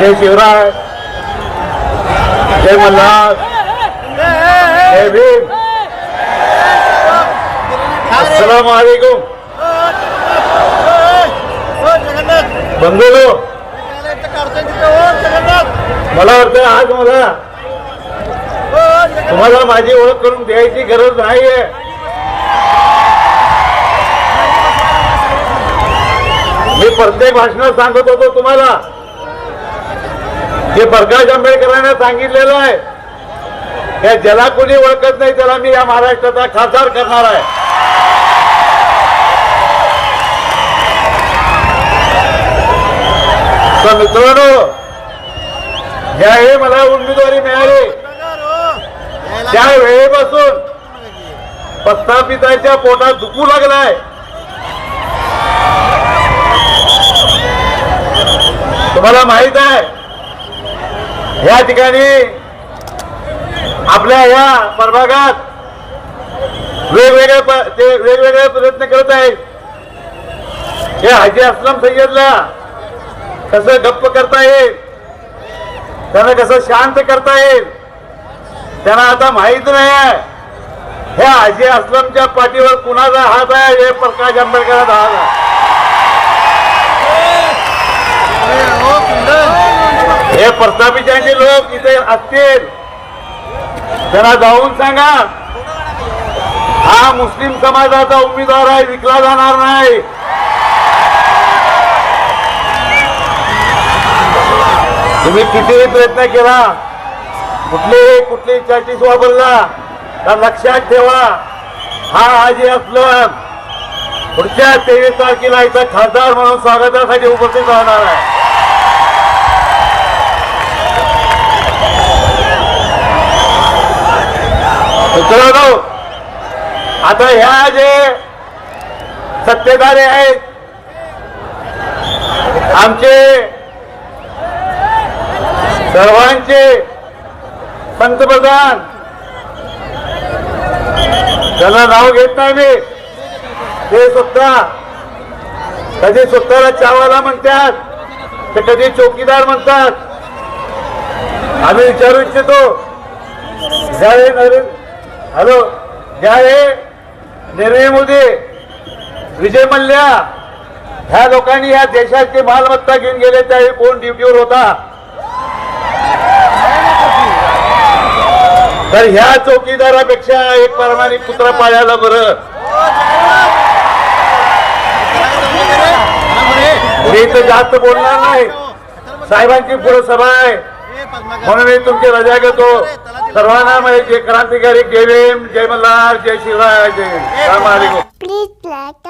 जय शिवराय जय मल्हार जय भीम. अस्सलाम वालेकुम मला वाटतं आज मला तुम्हाला माझी ओळख करून द्यायची गरज नाहीये. मी प्रत्येक भाषणात सांगत होतो तुम्हाला. जे प्रकाश आंबेडकरांना सांगितलेलं आहे. त्या ज्याला कोणी ओळखत नाही त्याला मी या महाराष्ट्राचा खासदार करणार आहे. तर मित्रांनो ज्यावेळी मला उमेदवारी मिळाली. त्या वेळेपासून प्रस्थापिताच्या पोटात दुखू लागलाय. तुम्हाला माहीत आहे या ठिकाणी आपल्या या प्रभागात वेगवेगळे ते वेगवेगळे प्रयत्न करत आहेत. हे हाजी असलम सय्यदला कसं गप्प करता येईल त्यांना कसं शांत करता येईल त्यांना आता माहीत नाही आहे. ह्या हाजी असलमच्या पाठीवर कुणाचा हात आहे हे प्रकाश आंबेडकरांचा हात आहे. हो, हो, हो, प्रस्थापितांचे लोक इथे असतील. त्यांना जाऊन सांगा. हा मुस्लिम समाजाचा उमेदवार आहे विकला जाणार नाही. तुम्ही कितीही प्रयत्न केला कुठलीही कुठली चाटीस वापरला तर लक्षात ठेवा हा आजी असलं. पुढच्या तेवीस तारखेला इथं खासदार म्हणून स्वागतासाठी उपस्थित राहणार आहे. मित्रांनो आता ह्या जे सत्तेदारे आहेत आमचे सर्वांचे पंतप्रधान त्यांना नाव घेत नाही मी ते स्वतः कधी स्वतःला चावाला म्हणतात तर कधी चौकीदार म्हणतात. आम्ही विचारू इच्छितो नरेंद्र. हॅलो ज्या हे नरेंद्र मोदी विजय मल्ल्या ह्या लोकांनी या देशाची मालमत्ता घेऊन गेले त्यावेळी कोण ड्युटीवर होता? तर ह्या चौकीदारापेक्षा एक प्रामाणिक कुत्रा पाळायला बरं. मी तर जास्त बोलणार नाही. साहेबांची पुढे सभा आहे. म्हणून मी तुमची रजा घेतो. सर्वांना म्हणजे जय क्रांतिकारी जय भीम जय मल्हार जय शिवराय जय राम प्लीज like.